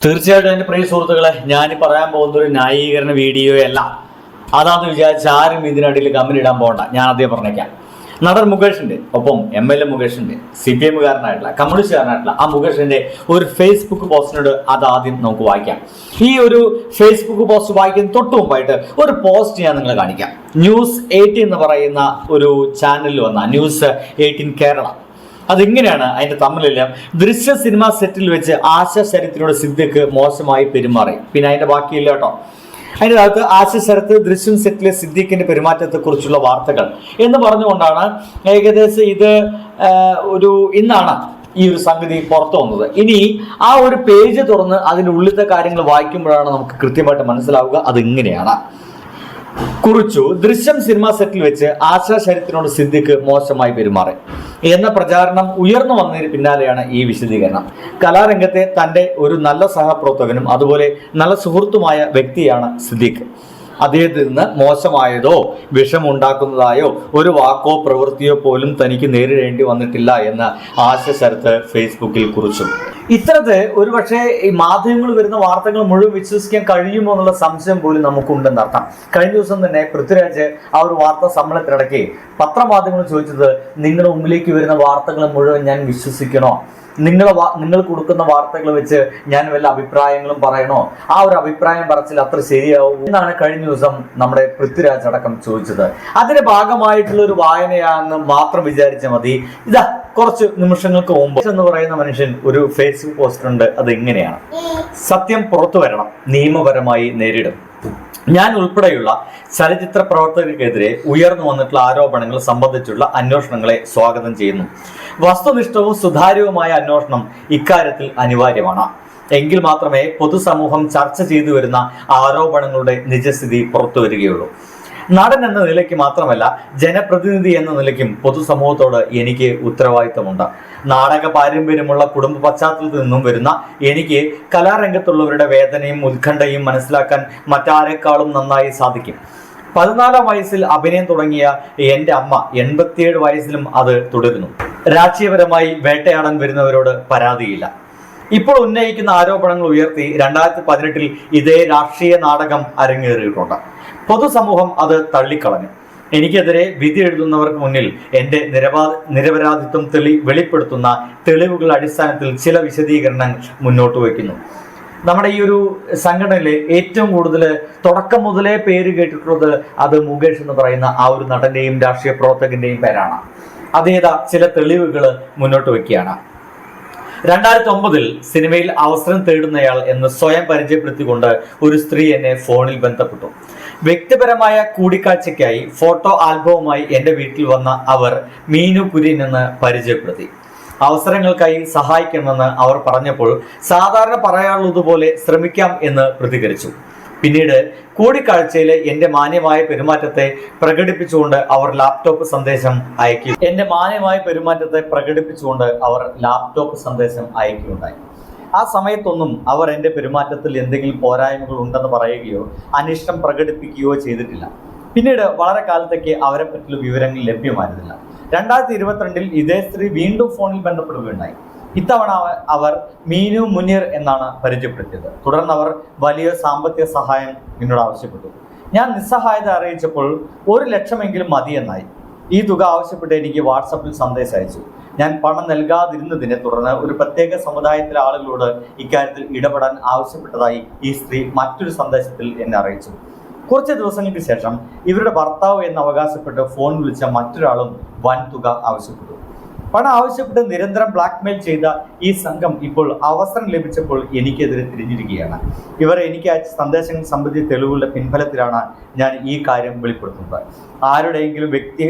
തീർച്ചയായിട്ടും എന്റെ പ്രിയ സുഹൃത്തുക്കളെ ഞാൻ പറയാൻ പോകുന്ന ഒരു ന്യായീകരണ വീഡിയോ അല്ല അതാന്ന് വിചാരിച്ച് ആരും ഇതിനിടയിൽ കമ്പനി ഇടാൻ പോകണ്ട ഞാൻ ആദ്യം പറഞ്ഞേക്കാം. നടൻ മുകേഷിന്റെ ഒപ്പം എം എൽ എ മുകേഷിന്റെ സി പി എമ്മുകാരനായിട്ടുള്ള കമ്മ്യൂണിസ്റ്റുകാരനായിട്ടുള്ള ആ മുകേഷിന്റെ ഒരു ഫേസ്ബുക്ക് പോസ്റ്റിനോട് അത് ആദ്യം നമുക്ക് വായിക്കാം. ഈ ഒരു ഫേസ്ബുക്ക് പോസ്റ്റ് വായിക്കുന്ന തൊട്ട് മുമ്പായിട്ട് ഒരു പോസ്റ്റ് ഞാൻ നിങ്ങളെ കാണിക്കാം. ന്യൂസ് എയ്റ്റീൻ എന്ന് പറയുന്ന ഒരു ചാനലിൽ വന്ന ന്യൂസ് എയ്റ്റീൻ കേരള അതിങ്ങനെയാണ് അതിന്റെ തമ്മിലെല്ലാം? ദൃശ്യ സിനിമ സെറ്റിൽ വെച്ച് ആശ ശരത്തിനോട് സിദ്ദിഖ് മോശമായി പെരുമാറി. പിന്നെ അതിന്റെ ബാക്കിയില്ല കേട്ടോ. അതിന്റെ അകത്ത് ആശ ശരത്ത് ദൃശ്യം സെറ്റിലെ സിദ്ദീഖിന്റെ പെരുമാറ്റത്തെ കുറിച്ചുള്ള വാർത്തകൾ. എന്ന് പറഞ്ഞുകൊണ്ടാണ് ഏകദേശം ഇത് ഒരു ഇന്നാണ് ഈ ഒരു സംഗതി പുറത്തു വന്നത്. ഇനി ആ ഒരു പേജ് തുറന്ന് അതിന്റെ ഉള്ളിലത്തെ കാര്യങ്ങൾ വായിക്കുമ്പോഴാണ് നമുക്ക് കൃത്യമായിട്ട് മനസ്സിലാവുക അത് ഇങ്ങനെയാണ് കുറിച്ചു. ദൃശ്യം സിനിമ സെറ്റിൽ വെച്ച് ആശാ ശരത്തിനോട് സിദ്ദിഖ് മോശമായി പെരുമാറി. എന്ന പ്രചാരണം ഉയർന്നു വന്നതിന് പിന്നാലെയാണ് ഈ വിശദീകരണം. കലാരംഗത്തെ തന്റെ ഒരു നല്ല സഹപ്രവർത്തകനും അതുപോലെ നല്ല സുഹൃത്തുമായ വ്യക്തിയാണ് സിദ്ദിഖ്. അദ്ദേഹത്തിൽ നിന്ന് മോശമായതോ വിഷമുണ്ടാക്കുന്നതായോ ഒരു വാക്കോ പ്രവൃത്തിയോ പോലും തനിക്ക് നേരിടേണ്ടി വന്നിട്ടില്ല എന്ന് ആശ ശരത്ത് ഫേസ്ബുക്കിൽ കുറിച്ചു. ഇത്തരത്തെ ഒരുപക്ഷെ ഈ മാധ്യമങ്ങൾ വരുന്ന വാർത്തകൾ മുഴുവൻ വിശ്വസിക്കാൻ കഴിയുമോ എന്നുള്ള സംശയം പോലും നമുക്കുണ്ടെന്ന് അർത്ഥം. കഴിഞ്ഞ ദിവസം തന്നെ പൃഥ്വിരാജ് ആ ഒരു വാർത്താ സമ്മേളനത്തിനിടയ്ക്ക് പത്രമാധ്യമങ്ങൾ ചോദിച്ചത് നിങ്ങളുടെ മുമ്പിലേക്ക് വരുന്ന വാർത്തകൾ മുഴുവൻ ഞാൻ വിശ്വസിക്കണോ? നിങ്ങളെ വാ- നിങ്ങൾ കൊടുക്കുന്ന വാർത്തകൾ വെച്ച് ഞാൻ വല്ല അഭിപ്രായങ്ങളും പറയണോ? ആ ഒരു അഭിപ്രായം പറച്ചിൽ അത്ര ശരിയാവും? എന്നാണ് കഴിഞ്ഞ ദിവസം നമ്മുടെ പൃഥ്വിരാജ് അടക്കം ചോദിച്ചത്. അതിന്റെ ഭാഗമായിട്ടുള്ള ഒരു വായനയാണെന്ന് മാത്രം വിചാരിച്ചാൽ മതി. ഇതാ കുറച്ച് നിമിഷങ്ങൾക്ക് മുമ്പ് എന്ന് പറയുന്ന മനുഷ്യൻ ഒരു ഫേസ്ബുക്ക് പോസ്റ്റുണ്ട് അത് ഇങ്ങനെയാണ് സത്യം പുറത്തു വരണം നിയമപരമായി നേരിടും. ഞാൻ ഉൾപ്പെടെയുള്ള ചലച്ചിത്ര പ്രവർത്തകർക്കെതിരെ ഉയർന്നു വന്നിട്ടുള്ള ആരോപണങ്ങൾ സംബന്ധിച്ചുള്ള അന്വേഷണങ്ങളെ സ്വാഗതം ചെയ്യുന്നു. വസ്തുനിഷ്ഠവും സുതാര്യവുമായ അന്വേഷണം ഇക്കാര്യത്തിൽ അനിവാര്യമാണ്. എങ്കിൽ മാത്രമേ പൊതുസമൂഹം ചർച്ച ചെയ്തു വരുന്ന ആരോപണങ്ങളുടെ നിജസ്ഥിതി പുറത്തു വരികയുള്ളൂ. നടൻ എന്ന നിലയ്ക്ക് മാത്രമല്ല ജനപ്രതിനിധി എന്ന നിലയ്ക്കും പൊതുസമൂഹത്തോട് എനിക്ക് ഉത്തരവാദിത്തമുണ്ട്. നാടക പാരമ്പര്യമുള്ള കുടുംബ പശ്ചാത്തലത്തിൽ നിന്നും വരുന്ന എനിക്ക് കലാരംഗത്തുള്ളവരുടെ വേദനയും ഉത്കണ്ഠയും മനസ്സിലാക്കാൻ മറ്റാരെക്കാളും നന്നായി സാധിക്കും. പതിനാലാം വയസ്സിൽ അഭിനയം തുടങ്ങിയ എന്റെ അമ്മ എൺപത്തിയേഴ് വയസ്സിലും അത് തുടരുന്നു. രാഷ്ട്രീയപരമായി വേട്ടയാടാൻ വരുന്നവരോട് പരാതിയില്ല. ഇപ്പോൾ ഉന്നയിക്കുന്ന ആരോപണങ്ങൾ ഉയർത്തി രണ്ടായിരത്തി പതിനെട്ടിൽ ഇതേ രാഷ്ട്രീയ നാടകം അരങ്ങേറിയിട്ടുണ്ട്. പൊതുസമൂഹം അത് തള്ളിക്കളഞ്ഞു. എനിക്കെതിരെ വിധി എഴുതുന്നവർക്ക് മുന്നിൽ എന്റെ നിരപാ നിരപരാധിത്വം തെളി വെളിപ്പെടുത്തുന്ന തെളിവുകളുടെ അടിസ്ഥാനത്തിൽ ചില വിശദീകരണങ്ങൾ മുന്നോട്ട് വയ്ക്കുന്നു. നമ്മുടെ ഈ ഒരു സംഘടനയിലെ ഏറ്റവും കൂടുതൽ തുടക്കം മുതലേ പേര് കേട്ടിട്ടുള്ളത് അത് മുകേഷ് എന്ന് പറയുന്ന ആ ഒരു നടന്റെയും രാഷ്ട്രീയ പ്രവർത്തകന്റെയും പേരാണ്. അതേതാ ചില തെളിവുകൾ മുന്നോട്ട് വയ്ക്കുകയാണ്. രണ്ടായിരത്തി ഒമ്പതിൽ സിനിമയിൽ അവസരം തേടുന്നയാൾ എന്ന് സ്വയം പരിചയപ്പെടുത്തിക്കൊണ്ട് ഒരു സ്ത്രീ എന്നെ ഫോണിൽ ബന്ധപ്പെട്ടു. വ്യക്തിപരമായ കൂടിക്കാഴ്ചയ്ക്കായി ഫോട്ടോ ആൽബവുമായി എന്റെ വീട്ടിൽ വന്ന അവർ മീനു കുര്യൻ എന്ന് പരിചയപ്പെടുത്തി. അവസരങ്ങൾക്കായി സഹായിക്കണമെന്ന് അവർ പറഞ്ഞപ്പോൾ സാധാരണ പറയാനുള്ളതുപോലെ ശ്രമിക്കാം എന്ന് പ്രതികരിച്ചു. പിന്നീട് കൂടിക്കാഴ്ചയിലെ എന്റെ മാന്യമായ പെരുമാറ്റത്തെ പ്രകടിപ്പിച്ചുകൊണ്ട് അവർ ലാപ്ടോപ്പ് സന്ദേശം അയക്കി. എന്റെ മാന്യമായ പെരുമാറ്റത്തെ പ്രകടിപ്പിച്ചുകൊണ്ട് അവർ ലാപ്ടോപ്പ് സന്ദേശം അയക്കുകയുണ്ടായി. ആ സമയത്തൊന്നും അവർ എന്റെ പെരുമാറ്റത്തിൽ എന്തെങ്കിലും പോരായ്മകൾ ഉണ്ടെന്ന് പറയുകയോ അനിഷ്ടം പ്രകടിപ്പിക്കുകയോ ചെയ്തിട്ടില്ല. പിന്നീട് വളരെ കാലത്തേക്ക് അവരെ പറ്റിയുള്ള വിവരങ്ങൾ ലഭ്യമായിരുന്നില്ല. രണ്ടായിരത്തി ഇരുപത്തിരണ്ടിൽ ഇതേ സ്ത്രീ വീണ്ടും ഫോണിൽ ബന്ധപ്പെടുകയുണ്ടായി. ഇത്തവണ അവർ മീനു മുനീർ എന്നാണ് പരിചയപ്പെടുത്തിയത്. തുടർന്ന് അവർ വലിയ സാമ്പത്തിക സഹായം എന്നോട് ആവശ്യപ്പെട്ടു. ഞാൻ നിസ്സഹായത അറിയിച്ചപ്പോൾ ഒരു ലക്ഷമെങ്കിലും മതിയെന്നായി. ഈ തുക ആവശ്യപ്പെട്ട് എനിക്ക് വാട്സപ്പിൽ സന്ദേശം അയച്ചു. ഞാൻ പണം നൽകാതിരുന്നതിനെ തുടർന്ന് ഒരു പ്രത്യേക സമുദായത്തിലെ ആളുകളോട് ഇക്കാര്യത്തിൽ ഇടപെടാൻ ആവശ്യപ്പെട്ടതായി ഈ സ്ത്രീ മറ്റൊരു സന്ദേശത്തിൽ എന്നെ അറിയിച്ചു. കുറച്ച് ദിവസങ്ങൾക്ക് ശേഷം ഇവരുടെ ഭർത്താവ് എന്ന് അവകാശപ്പെട്ട് ഫോൺ വിളിച്ച മറ്റൊരാളും വൻ തുക ആവശ്യപ്പെട്ടു. പണം ആവശ്യപ്പെട്ട് നിരന്തരം ബ്ലാക്ക്മെയിൽ ചെയ്ത ഈ സംഘം ഇപ്പോൾ അവസരം ലഭിച്ചപ്പോൾ എനിക്കെതിരെ തിരിഞ്ഞിരിക്കുകയാണ്. ഇവർ എനിക്ക് അയച്ച സന്ദേശങ്ങൾ സംബന്ധിച്ച തെളിവുകളുടെ പിൻഫലത്തിലാണ് ഞാൻ ഈ കാര്യം വെളിപ്പെടുത്തുന്നത്. ആരുടെയെങ്കിലും വ്യക്തി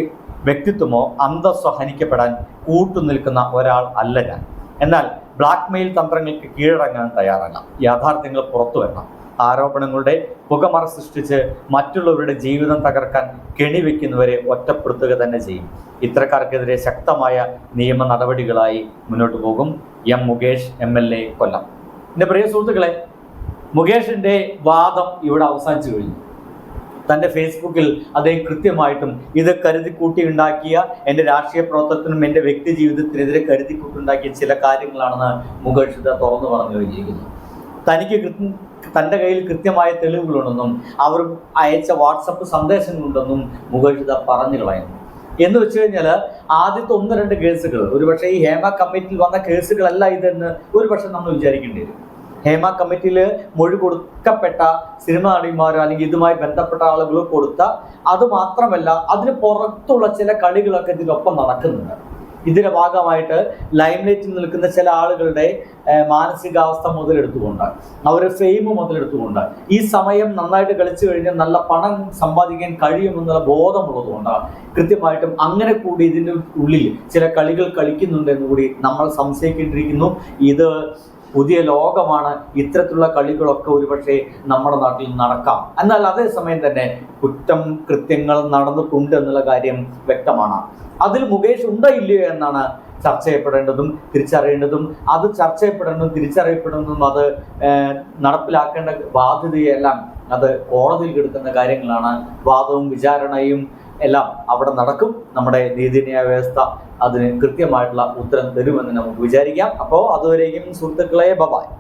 വ്യക്തിത്വമോ അന്തസ്സോ ഹനിക്കപ്പെടാൻ കൂട്ടുനിൽക്കുന്ന ഒരാൾ അല്ല ഞാൻ. എന്നാൽ ബ്ലാക്ക്മെയിൽ തന്ത്രങ്ങൾക്ക് കീഴടങ്ങാൻ തയ്യാറല്ല. യാഥാർത്ഥ്യങ്ങൾ പുറത്തു വരണം. ആരോപണങ്ങളുടെ പുകമറ സൃഷ്ടിച്ച് മറ്റുള്ളവരുടെ ജീവിതം തകർക്കാൻ കെണിവെക്കുന്നവരെ ഒറ്റപ്പെടുത്തുക തന്നെ ചെയ്യും. ഇത്തരക്കാർക്കെതിരെ ശക്തമായ നിയമ നടപടികളായി മുന്നോട്ട് പോകും M Mukesh M L A Kollam. എന്റെ പ്രിയ സുഹൃത്തുക്കളെ മുകേഷിന്റെ വാദം ഇവിടെ അവസാനിച്ചു കഴിഞ്ഞു. തന്റെ ഫേസ്ബുക്കിൽ അദ്ദേഹം കൃത്യമായിട്ടും ഇത് കരുതി കൂട്ടി ഉണ്ടാക്കിയ എന്റെ രാഷ്ട്രീയ പ്രവർത്തനത്തിനും എന്റെ വ്യക്തി ജീവിതത്തിനെതിരെ കരുതി കൂട്ടുണ്ടാക്കിയ ചില കാര്യങ്ങളാണെന്ന് ശുദ്ധ തുറന്നു പറഞ്ഞു കഴിഞ്ഞിരിക്കുന്നു തനിക്ക് തന്റെ കയ്യിൽ കൃത്യമായ തെളിവുകളുണ്ടെന്നും അവർ അയച്ച വാട്സപ്പ് സന്ദേശങ്ങളുണ്ടെന്നും ദ പറഞ്ഞു കളയുന്നു. എന്ന് വെച്ച് കഴിഞ്ഞാൽ ആദ്യത്തെ ഒന്ന് രണ്ട് കേസുകൾ ഒരുപക്ഷെ ഈ ഹേമ കമ്മിറ്റിയിൽ വന്ന കേസുകളല്ല ഇതെന്ന് ഒരുപക്ഷെ നമ്മൾ വിചാരിക്കേണ്ടി വരും. ഹേമ കമ്മിറ്റിയിൽ മൊഴി കൊടുക്കപ്പെട്ട സിനിമാ നടിമാർ അല്ലെങ്കിൽ ഇതുമായി ബന്ധപ്പെട്ട ആളുകൾ കൊടുത്ത അത് മാത്രമല്ല അതിന് പുറത്തുള്ള ചില കളികളൊക്കെ ഇതിനൊപ്പം നടക്കുന്നുണ്ട്. ഇതിന്റെ ഭാഗമായിട്ട് ലൈംലൈറ്റിൽ നിൽക്കുന്ന ചില ആളുകളുടെ മാനസികാവസ്ഥ മുതലെടുത്തുകൊണ്ട് അവർ ഫെയിം മുതലെടുത്തുകൊണ്ട് ഈ സമയം നന്നായിട്ട് കളിച്ചു കഴിഞ്ഞാൽ നല്ല പണം സമ്പാദിക്കാൻ കഴിയുമെന്നുള്ള ബോധമുള്ളതുകൊണ്ട് കൃത്യമായിട്ടും അങ്ങനെ കൂടി ഇതിന്റെ ഉള്ളിൽ ചില കളികൾ കളിക്കുന്നുണ്ട് എന്ന് കൂടി നമ്മൾ സംശയിക്കേണ്ടിയിരിക്കുന്നു. ഇത് പുതിയ ലോകമാണ്. ഇത്തരത്തിലുള്ള കളികളൊക്കെ ഒരുപക്ഷെ നമ്മുടെ നാട്ടിൽ നടക്കാം. എന്നാൽ അതേസമയം തന്നെ കുറ്റം കൃത്യങ്ങൾ നടന്നിട്ടുണ്ട് എന്നുള്ള കാര്യം വ്യക്തമാണ്. അതിൽ മുകേഷ് ഉണ്ടോ ഇല്ലയോ എന്നാണ് ചർച്ച ചെയ്യപ്പെടേണ്ടതും തിരിച്ചറിയേണ്ടതും അത് ചർച്ച ചെയ്യപ്പെടേണ്ടതും തിരിച്ചറിയപ്പെടേണ്ടതും അത് നടപ്പിലാക്കേണ്ട ബാധ്യതയെല്ലാം അത് കോടതിയിൽ കിടക്കുന്ന കാര്യങ്ങളാണ്. വാദവും വിചാരണയും എല്ലാം അവിടെ നടക്കും. നമ്മുടെ നീതിന്യായ വ്യവസ്ഥ അതിന് കൃത്യമായിട്ടുള്ള ഉത്തരം തരുമെന്ന് നമുക്ക് വിചാരിക്കാം. അപ്പോൾ അതുവരേക്കും സുഹൃത്തുക്കളെ ബബായ്